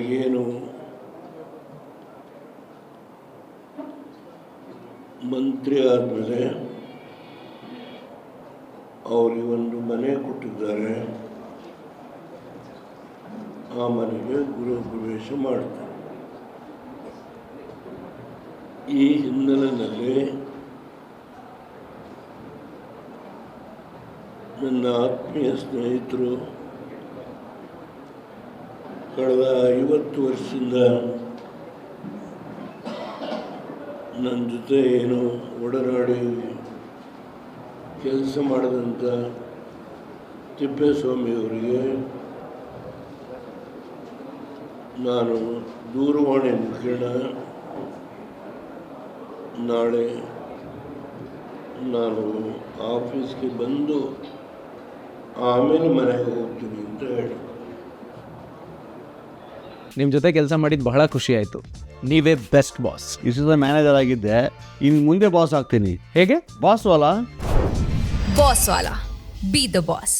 ಅವ್ರಿಗೇನು ಮಂತ್ರಿ ಆದಮೇಲೆ ಅವರಿಗೆ ಒಂದು ಮನೆ ಕೊಟ್ಟಿದ್ದಾರೆ. ಆ ಮನೆಗೆ ಗೃಹ ಪ್ರವೇಶ ಮಾಡ್ತಾರೆ. ಈ ಹಿನ್ನೆಲೆಯಲ್ಲಿ ನನ್ನ ಆತ್ಮೀಯ ಸ್ನೇಹಿತರು ಕಳೆದ ಐವತ್ತು ವರ್ಷದಿಂದ ನನ್ನ ಜೊತೆ ಏನು ಒಡನಾಡಿ ಕೆಲಸ ಮಾಡಿದಂಥ ತಿಪ್ಪೇಸ್ವಾಮಿಯವರಿಗೆ ನಾನು ದೂರವಾಣಿ ಮುಖೇನ ನಾಳೆ ನಾನು ಆಫೀಸ್ಗೆ ಬಂದು ಆಮೇಲೆ ಮನೆಗೆ ಹೋಗ್ತೀನಿ ಅಂತ ನಿಮ್ಮ ಜೊತೆ ಕೆಲಸ ಮಾಡಿದ್ದು ಬಹಳ ಖುಷಿ ಆಯಿತು. ನೀವೇ ಬೆಸ್ಟ್ ಬಾಸ್ ಇಷ್ಟು ಮ್ಯಾನೇಜರ್ ಆಗಿದ್ದೆ. ಇನ್ನು ಮುಂದೆ ಬಾಸ್ ಆಗ್ತೀನಿ. ಹೇಗೆ? ಬಾಸ್ ಅಲ್ಲ ಬಾಸ್ ವಾಲಾ. ಬಿ ದ ಬಾಸ್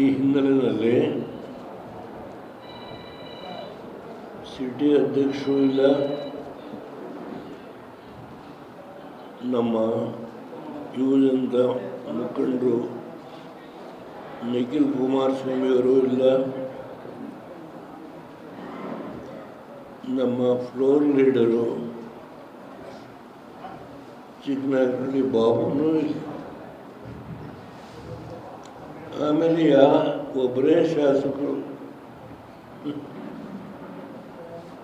ಈ ಹಿನ್ನೆಲೆಯಲ್ಲಿ ಸಿಟಿ ಅಧ್ಯಕ್ಷರು ಇಲ್ಲ ನಮ್ಮ ಯುವಜನತ ಮುಖಂಡರು ನಿಖಿಲ್ ಕುಮಾರಸ್ವಾಮಿಯವರು ಇಲ್ಲ. ನಮ್ಮ ಫ್ಲೋರ್ ಲೀಡರು ಚಿಕ್ಕನಾಗರಳ್ಳಿ ಬಾಬುನೂ ಆಮೇಲೆ ಯಾ ಒಬ್ಬರೇ ಶಾಸಕರು?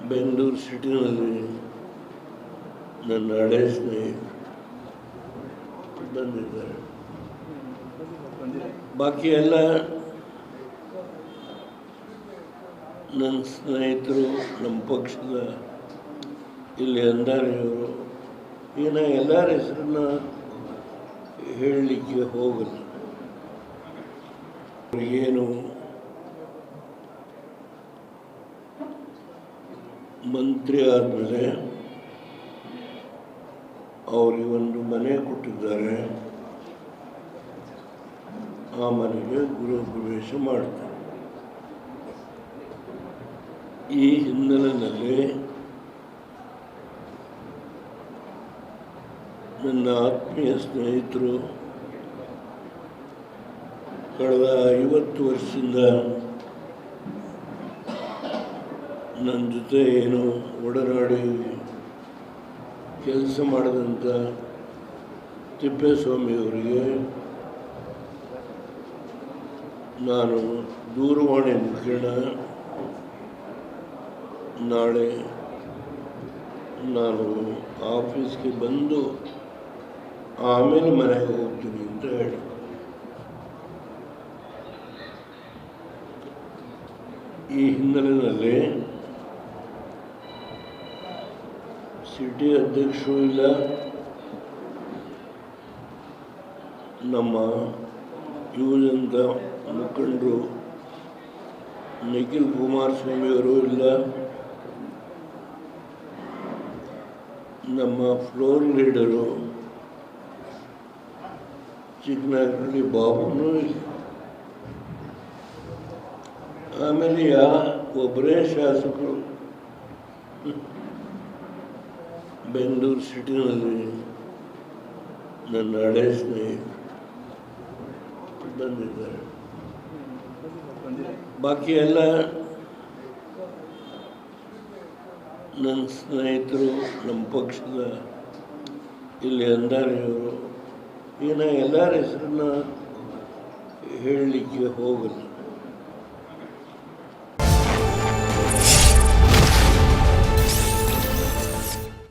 ಬೆಂಗಳೂರು ಸಿಟಿನಲ್ಲಿ ನನ್ನ ಹಳೆ ಸ್ನೇಹಿತರು ಬಂದಿದ್ದಾರೆ. ಬಾಕಿ ಎಲ್ಲ ನನ್ನ ಸ್ನೇಹಿತರು, ನಮ್ಮ ಪಕ್ಷದ ಇಲ್ಲಿ ಅಂದಾರಿಯವರು ಏನ ಎಲ್ಲರ ಹೆಸರನ್ನ ಹೇಳಲಿಕ್ಕೆ ಹೋಗಲ್ಲ. ಏನು ಮಂತ್ರಿ ಆದಮೇಲೆ ಅವ್ರಿಗೆ ಒಂದು ಮನೆ ಕೊಟ್ಟಿದ್ದಾರೆ. ಆ ಮನೆಗೆ ಗೃಹ ಪ್ರವೇಶ ಮಾಡ್ತಾರೆ. ಈ ಹಿನ್ನೆಲೆಯಲ್ಲಿ ನನ್ನ ಆತ್ಮೀಯ ಸ್ನೇಹಿತರು, ಕಳೆದ ಐವತ್ತು ವರ್ಷದಿಂದ ನನ್ನ ಜೊತೆ ಏನು ಒಡನಾಡಿ ಕೆಲಸ ಮಾಡಿದಂಥ ತಿಪ್ಪೇಸ್ವಾಮಿಯವರಿಗೆ ನಾನು ದೂರವಾಣಿ ಮುಖೇನ ನಾಳೆ ನಾನು ಆಫೀಸ್ಗೆ ಬಂದು ಆಮೇಲೆ ಮನೆಗೆ ಹೋಗ್ತೀನಿ ಅಂತ ಹೇಳಿ. ಈ ಹಿನ್ನೆಲೆಯಲ್ಲಿ ಸಿಟಿ ಅಧ್ಯಕ್ಷರು ಇಲ್ಲ, ನಮ್ಮ ಯುವಜನತ ಮುಖಂಡರು ನಿಖಿಲ್ ಕುಮಾರಸ್ವಾಮಿಯವರು ಇಲ್ಲ. ನಮ್ಮ ಫ್ಲೋರ್ ಲೀಡರು ಚಿಕ್ಕನಾಗರಳ್ಳಿ ಬಾಬುನೂ ಆಮೇಲೆ ಯಾ ಒಬ್ಬರೇ ಶಾಸಕರು. ಬೆಂಗಳೂರು ಸಿಟಿನಲ್ಲಿ ನನ್ನ ಹಳೆ ಸ್ನೇಹಿತರು. ಬಂದಿದ್ದಾರೆ. ಬಾಕಿ ಎಲ್ಲ ನನ್ನ ಸ್ನೇಹಿತರು ನಮ್ಮ ಪಕ್ಷದ ಇಲ್ಲಿ ಅಂದಾರಿಯವರು ಏನ ಎಲ್ಲರ ಹೆಸರನ್ನ ಹೇಳಲಿಕ್ಕೆ ಹೋಗಲ್ಲ.